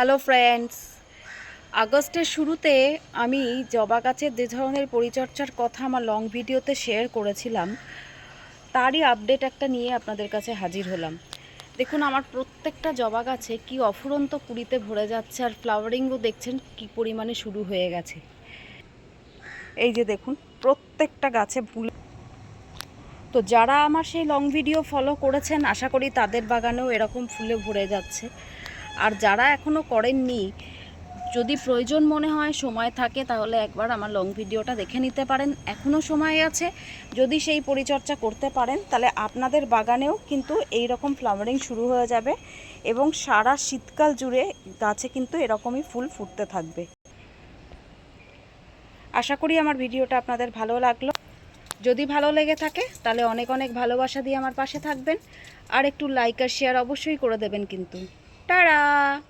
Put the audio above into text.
Hello friends আগস্টের শুরুতে আমি জবা গাছের যে ধরনের পরিচর্যার কথা আমার লং ভিডিওতে শেয়ার করেছিলাম, তারই আপডেট একটা নিয়ে আপনাদের কাছে হাজির হলাম। দেখুন, আমার প্রত্যেকটা জবা গাছে কি অফুরন্ত কুড়িতে ভরে যাচ্ছে আর ফ্লাওয়ারিংও দেখছেন কি পরিমাণে শুরু হয়ে গেছে। এই যে দেখুন, প্রত্যেকটা গাছে ফুল। তো যারা আমার সেই লং ভিডিও ফলো করেছেন, আশা করি তাদের বাগানেও এরকম ফুলে ভরে যাচ্ছে। আর যারা এখনও করেননি, যদি প্রয়োজন মনে হয় সময় থাকে, তাহলে একবার আমার লং ভিডিওটা দেখে নিতে পারেন। এখনও সময় আছে, যদি সেই পরিচর্যা করতে পারেন, তাহলে আপনাদের বাগানেও কিন্তু এই রকম ফ্লাওয়ারিং শুরু হয়ে যাবে এবং সারা শীতকাল জুড়ে গাছে কিন্তু এরকমই ফুল ফুটতে থাকবে। আশা করি আমার ভিডিওটা আপনাদের ভালো লাগল। যদি ভালো লেগে থাকে, তাহলে অনেক অনেক ভালোবাসা দিয়ে আমার পাশে থাকবেন। আর একটু লাইক আর শেয়ার অবশ্যই করে দেবেন কিন্তু। টাটা।